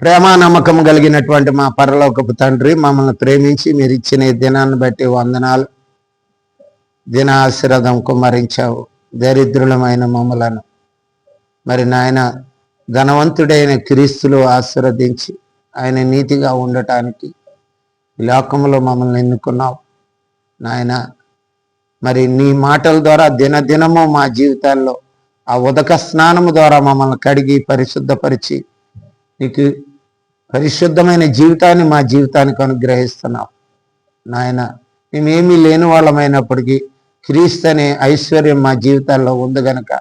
ప్రేమ నమ్మకం కలిగినటువంటి మా పరలోకపు తండ్రి మమ్మల్ని ప్రేమించి మీరు ఇచ్చిన ఈ దినాన్ని బట్టి వందనాలు. దిన ఆశీర్వాదం కుమ్మరించావు. దరిద్రులమైన మమ్మలను. మరి నాయన ధనవంతుడైన క్రీస్తులు ఆశీర్వదించి ఆయన నీతిగా ఉండటానికి లోకంలో మమ్మల్ని ఎన్నుకున్నావు. నాయన మరి నీ మాటల ద్వారా దినదినము మా జీవితాల్లో ఆ ఉదక స్నానము ద్వారా మమ్మల్ని కడిగి పరిశుద్ధపరిచి నీకు పరిశుద్ధమైన జీవితాన్ని మా జీవితానికి అనుగ్రహిస్తున్నావు. నాయన మేమేమీ లేని వాళ్ళమైనప్పటికీ క్రీస్తు అనే ఐశ్వర్యం మా జీవితాల్లో ఉంది గనక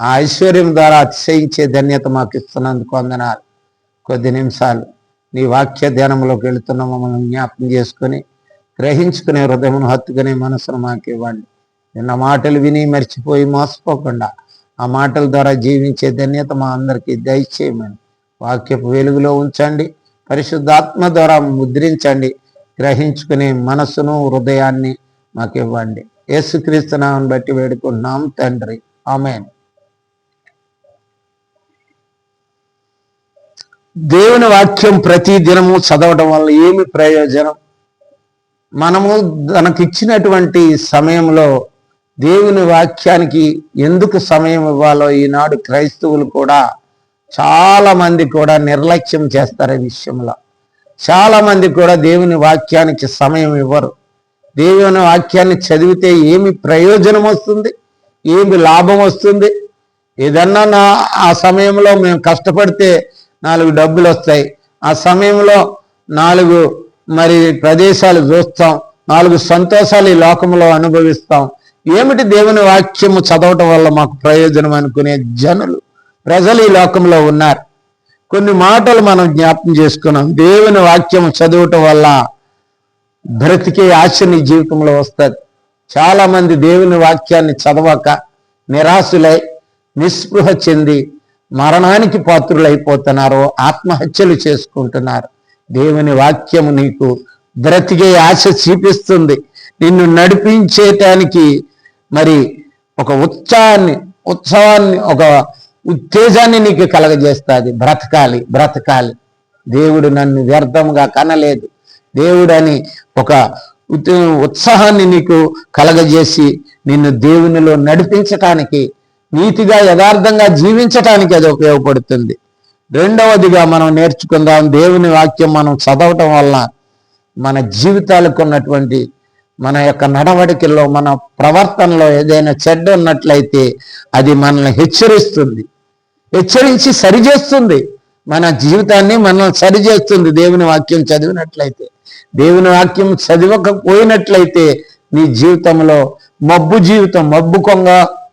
ఆ ఐశ్వర్యం ద్వారా అతిశయించే ధన్యత మాకు ఇస్తున్నందుకు వందనాలు. కొద్ది నిమిషాలు నీ వాక్య ధ్యానంలోకి వెళుతున్న మమ్మల్ని జ్ఞాపకం చేసుకొని గ్రహించుకునే హృదయం హత్తుకునే మనసును మాకు ఇవ్వండి. నిన్న మాటలు విని మర్చిపోయి మోసపోకుండా ఆ మాటల ద్వారా జీవించే ధన్యత మా అందరికీ దయచేయమని వాక్యపు వెలుగులో ఉంచండి. పరిశుద్ధాత్మ ద్వారా ముద్రించండి. గ్రహించుకునే మనసును హృదయాన్ని మాకు ఇవ్వండి యేసుక్రీస్తునామని బట్టి వేడుకుంటున్నాం తండ్రి. ఆమెన్. దేవుని వాక్యం ప్రతి దినము చదవడం వల్ల ఏమి ప్రయోజనం? మనము తనకిచ్చినటువంటి సమయంలో దేవుని వాక్యానికి ఎందుకు సమయం ఇవ్వాలో ఈనాడు క్రైస్తవులు కూడా చాలా మంది కూడా నిర్లక్ష్యం చేస్తారు ఈ విషయంలో. చాలా మంది కూడా దేవుని వాక్యానికి సమయం ఇవ్వరు. దేవుని వాక్యాన్ని చదివితే ఏమి ప్రయోజనం వస్తుంది? ఏమి లాభం వస్తుంది? ఏదన్నా నా ఆ సమయంలో మేము కష్టపడితే నాలుగు డబ్బులు వస్తాయి. ఆ సమయంలో నాలుగు మరి ప్రదేశాలు చూస్తాం. నాలుగు సంతోషాలు ఈ లోకంలో అనుభవిస్తాం. ఏమిటి దేవుని వాక్యము చదవటం వల్ల మాకు ప్రయోజనం అనుకునే జనులు? ప్రజలు ఈ లోకంలో ఉన్నారు. కొన్ని మాటలు మనం జ్ఞాపకం చేసుకున్నాం. దేవుని వాక్యం చదవటం వల్ల బ్రతికే ఆశ నీ జీవితంలో వస్తుంది. చాలామంది దేవుని వాక్యాన్ని చదవక నిరాశులై నిస్పృహ చెంది మరణానికి పాత్రులైపోతున్నారు ఆత్మహత్యలు చేసుకుంటున్నారు. దేవుని వాక్యము నీకు బ్రతికే ఆశ చూపిస్తుంది. నిన్ను నడిపించేటానికి మరి ఒక ఉత్సాహాన్ని ఉత్సవాన్ని ఒక ఉత్తేజాన్ని నీకు కలగజేస్తుంది. బ్రతకాలి బ్రతకాలి. దేవుడు నన్ను వ్యర్థంగా కనలేదు. దేవుడని ఒక ఉత్సాహాన్ని నీకు కలగజేసి నిన్ను దేవునిలో నడిపించటానికి నీతిగా యథార్థంగా జీవించటానికి అది ఉపయోగపడుతుంది. రెండవదిగా మనం నేర్చుకుందాం దేవుని వాక్యం మనం చదవటం వల్ల మన జీవితాలకు ఉన్నటువంటి మన యొక్క నడవడికల్లో మన ప్రవర్తనలో ఏదైనా చెడ్డ ఉన్నట్లయితే అది మనల్ని హెచ్చరిస్తుంది. హెచ్చరించి సరిచేస్తుంది. మన జీవితాన్ని మనం సరిచేస్తుంది. దేవుని వాక్యం చదివినట్లయితే దేవుని వాక్యం చదివకపోయినట్లయితే నీ జీవితంలో మబ్బు జీవితం మబ్బు కొంగ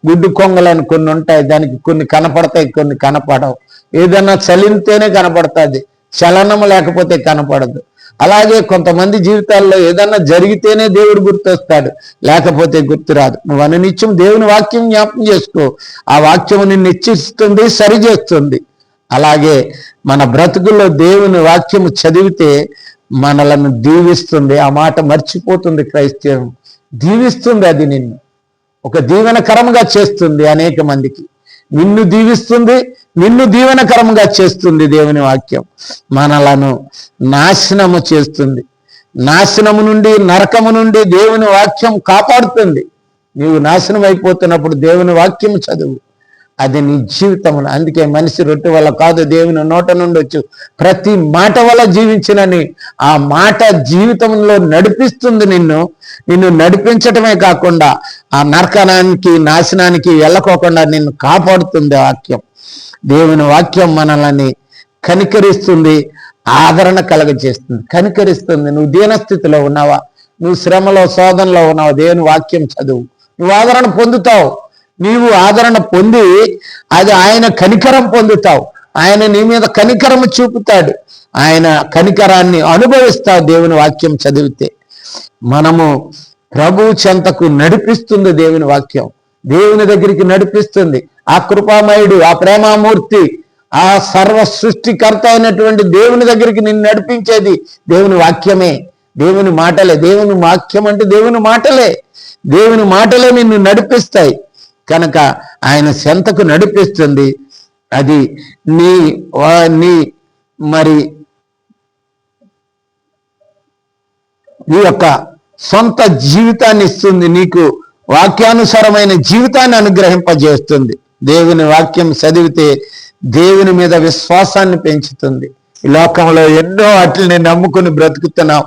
గుడ్డు కొంగలని కొన్ని ఉంటాయి. దానికి కొన్ని కనపడతాయి కొన్ని కనపడవు. ఏదన్నా చలింతేనే కనపడుతుంది. చలనం లేకపోతే కనపడదు. అలాగే కొంతమంది జీవితాల్లో ఏదన్నా జరిగితేనే దేవుడు గుర్తొస్తాడు. లేకపోతే గుర్తురాదు నువ్వు అననిత్యం దేవుని వాక్యం జ్ఞాపకం చేసుకో. ఆ వాక్యం నిన్ను హెచ్చిస్తుంది సరిచేస్తుంది. అలాగే మన బ్రతుకుల్లో దేవుని వాక్యము చదివితే మనలను దీవిస్తుంది. ఆ మాట మర్చిపోతుంది క్రైస్తవం దీవిస్తుంది అది నిన్ను. ఒక దీవెనకరంగా చేస్తుంది అనేక మందికి. నిన్ను దీవిస్తుంది నిన్ను దీవెనకరంగా చేస్తుంది దేవుని వాక్యం. మనలను నాశనము చేస్తుంది. నాశనము నుండి నరకము నుండి దేవుని వాక్యం కాపాడుతుంది. నీవు నాశనం అయిపోతున్నప్పుడు దేవుని వాక్యం చదువు. అది నీ జీవితమును. అందుకే మనిషి రొట్టె వల్ల కాదు దేవుని నోట నుండి వచ్చు. ప్రతి మాట వల్ల జీవించినని ఆ మాట జీవితంలో నడిపిస్తుంది నిన్ను. నిన్ను నడిపించటమే కాకుండా ఆ నరకనానికి నాశనానికి వెళ్ళకోకుండా నిన్ను కాపాడుతుంది ఆ వాక్యం. దేవుని వాక్యం మనల్ని కనికరిస్తుంది ఆదరణ కలగజేస్తుంది. కనికరిస్తుంది నువ్వు దీనస్థితిలో ఉన్నావా? నువ్వు శ్రమలో శోధనలో ఉన్నావా? దేవుని వాక్యం చదువు. నువ్వు ఆదరణ పొందుతావు. నీవు ఆదరణ పొంది అది ఆయన కనికరం పొందుతావు. ఆయన నీ మీద కనికరం చూపుతాడు. ఆయన కనికరాన్ని అనుభవిస్తావు దేవుని వాక్యం చదివితే. మనము ప్రభు చెంతకు నడిపిస్తుంది దేవుని వాక్యం. దేవుని దగ్గరికి నడిపిస్తుంది. ఆ కృపామయుడు ఆ ప్రేమామూర్తి ఆ సర్వ సృష్టికర్త అయినటువంటి దేవుని దగ్గరికి నిన్ను నడిపించేది దేవుని వాక్యమే. దేవుని మాటలే. దేవుని వాక్యం అంటే దేవుని మాటలే. దేవుని మాటలే నిన్ను నడిపిస్తాయి. కనుక ఆయన సెంతకు నడిపిస్తుంది. అది నీ వా- నీ మరి నీ యొక్క సొంత జీవితాన్ని ఇస్తుంది. నీకు వాక్యానుసారమైన జీవితాన్ని అనుగ్రహింపజేస్తుంది. దేవుని వాక్యం చదివితే దేవుని మీద విశ్వాసాన్ని పెంచుతుంది. ఈ లోకంలో ఎన్నో వాటిని నమ్ముకుని బ్రతుకుతున్నాం.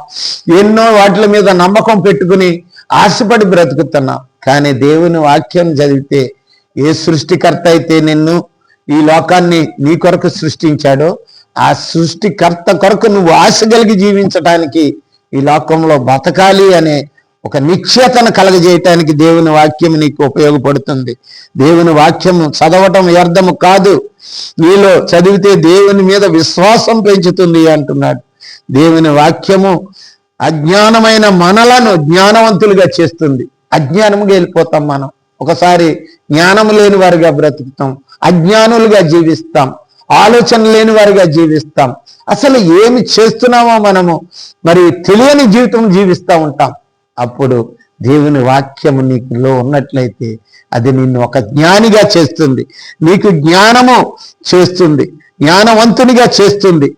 ఎన్నో వాటి మీద నమ్మకం పెట్టుకుని ఆశపడి బ్రతుకుతున్నాం. కానీ దేవుని వాక్యం చదివితే ఏ సృష్టికర్త అయితే నిన్ను ఈ లోకాన్ని నీ కొరకు సృష్టించాడో ఆ సృష్టికర్త కొరకు నువ్వు ఆశ కలిగి జీవించటానికి ఈ లోకంలో బతకాలి అనే ఒక నిశ్చేతను కలగజేయటానికి దేవుని వాక్యం నీకు ఉపయోగపడుతుంది. దేవుని వాక్యము చదవటం వ్యర్థము కాదు. నీలో చదివితే దేవుని మీద విశ్వాసం పెంచుతుంది అంటున్నాడు. దేవుని వాక్యము అజ్ఞానమైన మనలను జ్ఞానవంతులుగా చేస్తుంది. అజ్ఞానముగా వెళ్ళిపోతాం మనం. ఒకసారి జ్ఞానం లేని వారిగా బ్రతుకుతాం. అజ్ఞానులుగా జీవిస్తాం. ఆలోచన లేని వారిగా జీవిస్తాం. అసలు ఏమి చేస్తున్నామో మనము మరి తెలియని జీవితం జీవిస్తూ ఉంటాం. అప్పుడు దేవుని వాక్యము నీకులో ఉన్నట్లయితే అది నిన్ను ఒక జ్ఞానిగా చేస్తుంది. నీకు జ్ఞానము చేస్తుంది. జ్ఞానవంతునిగా చేస్తుంది.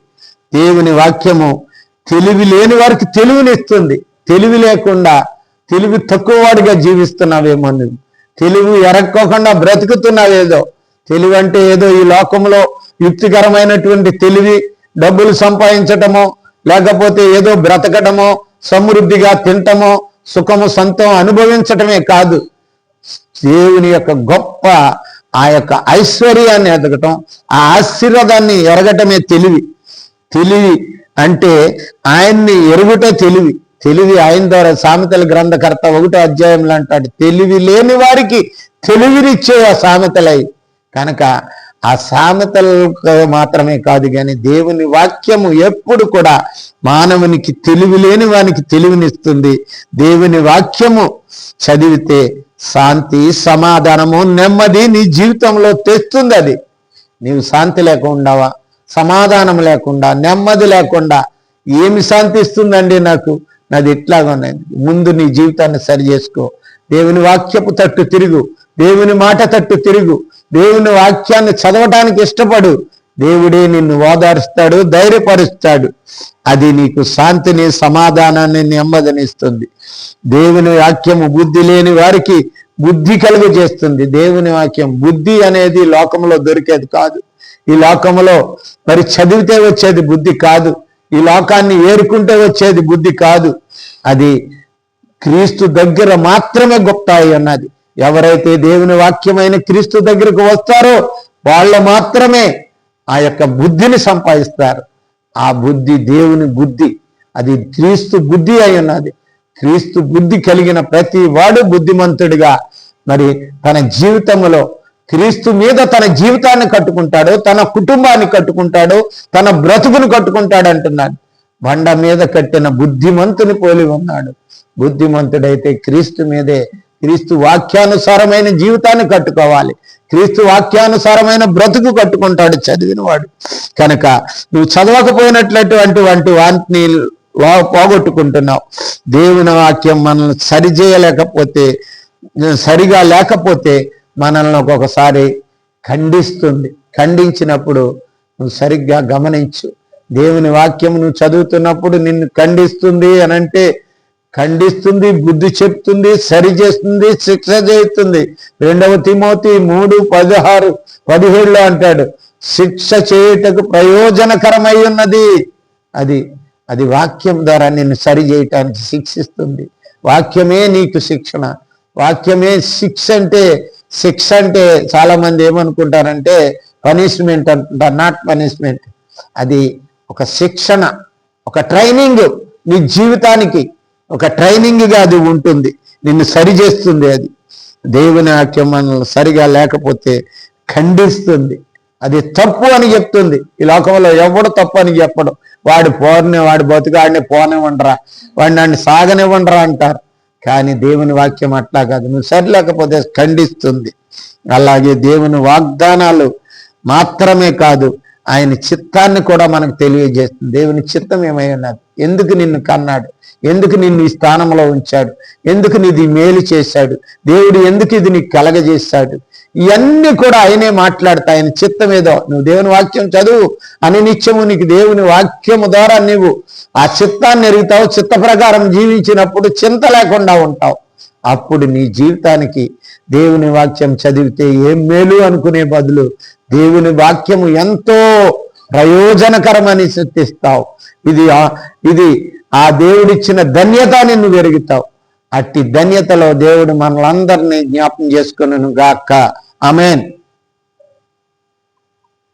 దేవుని వాక్యము తెలివి లేని వారికి తెలివినిస్తుంది. తెలివి లేకుండా తెలివి తక్కువవాడిగా జీవిస్తున్నావేమో నువ్వు తెలివి ఎరక్కోకుండా బ్రతుకుతున్నావేదో. తెలివి అంటే ఏదో ఈ లోకంలో యుక్తికరమైనటువంటి తెలివి డబ్బులు సంపాదించటమో లేకపోతే ఏదో బ్రతకటమో సమృద్ధిగా తింటమో సుఖము సంతం అనుభవించటమే కాదు. దేవుని యొక్క గొప్ప ఆ యొక్క ఐశ్వర్యాన్ని ఎదగటం ఆ ఆశీర్వాదాన్ని ఎరగటమే తెలివి. తెలివి అంటే ఆయన్ని ఎరుగుట తెలివి. తెలివి ఆయన ద్వారా సామెతల గ్రంథకర్త ఒకటో అధ్యాయంలో అంటాడు. తెలివి లేని వారికి తెలివినిచ్చే ఆ సామెతలై. కనుక ఆ సామెతలు మాత్రమే కాదు కానీ దేవుని వాక్యము ఎప్పుడు కూడా మానవునికి తెలివి లేని వానికి తెలివినిస్తుంది. దేవుని వాక్యము చదివితే శాంతి సమాధానము నెమ్మది నీ జీవితంలో తెస్తుంది అది. నీవు శాంతి లేకుండా సమాధానం లేకుండా నెమ్మది లేకుండా ఏమి శాంతిస్తుందండి నాకు? నాది ఇట్లాగా ముందు నీ జీవితాన్ని సరి చేసుకో. దేవుని వాక్యపు తట్టు తిరుగు. దేవుని మాట తట్టు తిరుగు. దేవుని వాక్యాన్ని చదవటానికి ఇష్టపడు. దేవుడే నిన్ను ఓదారుస్తాడు ధైర్యపరుస్తాడు. అది నీకు శాంతిని సమాధానాన్ని నెమ్మదినిస్తుంది దేవుని వాక్యము బుద్ధి లేని వారికి బుద్ధి కలుగు చేస్తుంది. దేవుని వాక్యం బుద్ధి అనేది లోకంలో దొరికేది కాదు. ఈ లోకంలో మరి చదివితే వచ్చేది బుద్ధి కాదు. ఈ లోకాన్ని ఏరుకుంటే వచ్చేది బుద్ధి కాదు. అది క్రీస్తు దగ్గర మాత్రమే గొప్ప అన్నది ఎవరైతే దేవుని వాక్యమైన క్రీస్తు దగ్గరకు వస్తారో వాళ్ళు మాత్రమే ఆ యొక్క బుద్ధిని సంపాదిస్తారు. ఆ బుద్ధి దేవుని బుద్ధి. అది క్రీస్తు బుద్ధి అయి ఉన్నది. క్రీస్తు బుద్ధి కలిగిన ప్రతి వాడు బుద్ధిమంతుడిగా. మరి తన జీవితంలో క్రీస్తు మీద తన జీవితాన్ని కట్టుకుంటాడు తన కుటుంబాన్ని కట్టుకుంటాడు తన బ్రతుకును కట్టుకుంటాడు అంటున్నాడు. బండ మీద కట్టిన బుద్ధిమంతుని పోలి ఉన్నాడు. బుద్ధిమంతుడైతే క్రీస్తు మీదే క్రీస్తు వాక్యానుసారమైన జీవితాన్ని కట్టుకోవాలి. క్రీస్తు వాక్యానుసారమైన బ్రతుకు కట్టుకుంటాడు చదివిన వాడు కనుక నువ్వు చదవకపోయినట్లటువంటి వంటి వాటిని పోగొట్టుకుంటున్నావు. దేవుని వాక్యం మనల్ని సరిచేయలేకపోతే సరిగా లేకపోతే మనల్ని ఒక్కొక్కసారి ఖండిస్తుంది. ఖండించినప్పుడు నువ్వు సరిగ్గా గమనించు. దేవుని వాక్యం నువ్వు చదువుతున్నప్పుడు నిన్ను ఖండిస్తుంది అని అంటే ఖండిస్తుంది బుద్ధి చెప్తుంది సరి చేస్తుంది శిక్ష చేస్తుంది. రెండవ తిమోతి మూడు పదహారు పదిహేడులో అంటాడు శిక్ష చేయుటకు ప్రయోజనకరమై ఉన్నది. అది అది వాక్యం ద్వారా నిన్ను సరి చేయటానికి శిక్షిస్తుంది. వాక్యమే నీకు శిక్షణ. వాక్యమే శిక్ష అంటే శిక్ష అంటే చాలా మంది ఏమనుకుంటారంటే పనిష్మెంట్ అంటుంటారు నాట్ పనిష్మెంట్ అది ఒక శిక్షణ ఒక ట్రైనింగ్ నీ జీవితానికి ఒక ట్రైనింగ్గా అది ఉంటుంది. నిన్ను సరి చేస్తుంది అది. దేవుని వాక్యం మనల్ని సరిగా లేకపోతే ఖండిస్తుంది. అది తప్పు అని చెప్తుంది. ఈ లోకంలో ఎవడు తప్పు అని చెప్పడం. వాడు పోరని వాడి బతుకాడిని పోనివ్వండరా. వాడిని నన్ను సాగనివ్వండరా అంటారు. కానీ దేవుని వాక్యం అట్లా కాదు. నువ్వు సరిలేకపోతే ఖండిస్తుంది. అలాగే దేవుని వాగ్దానాలు మాత్రమే కాదు ఆయన చిత్తాన్ని కూడా మనకు తెలియజేస్తుంది. దేవుని చిత్తం ఏమై ఉన్నది? ఎందుకు నిన్ను కన్నాడు? ఎందుకు నిన్ను ఈ స్థానంలో ఉంచాడు? ఎందుకు నీది మేలు చేశాడు? దేవుడు ఎందుకు ఇది నీకు కలగజేశాడు? ఇవన్నీ కూడా ఆయనే మాట్లాడతా ఆయన చిత్తం ఏదో. నువ్వు దేవుని వాక్యం చదువు అని నిత్యము నీకు దేవుని వాక్యము ద్వారా నీవు ఆ చిత్తాన్ని ఎరుగుతావు చిత్త ప్రకారం జీవించినప్పుడు చింత లేకుండా ఉంటావు. అప్పుడు నీ జీవితానికి దేవుని వాక్యం చదివితే ఏం మేలు అనుకునే బదులు దేవుని వాక్యము ఎంతో ప్రయోజనకరమని సృష్టిస్తావు. ఇది ఆ- ఇది ఆ దేవుడిచ్చిన ధన్యత నిన్ను పెరుగుతావు అట్టి ధన్యతలో దేవుడు మనలందరినీ జ్ఞాపం చేసుకున్నాను గాక అమేన్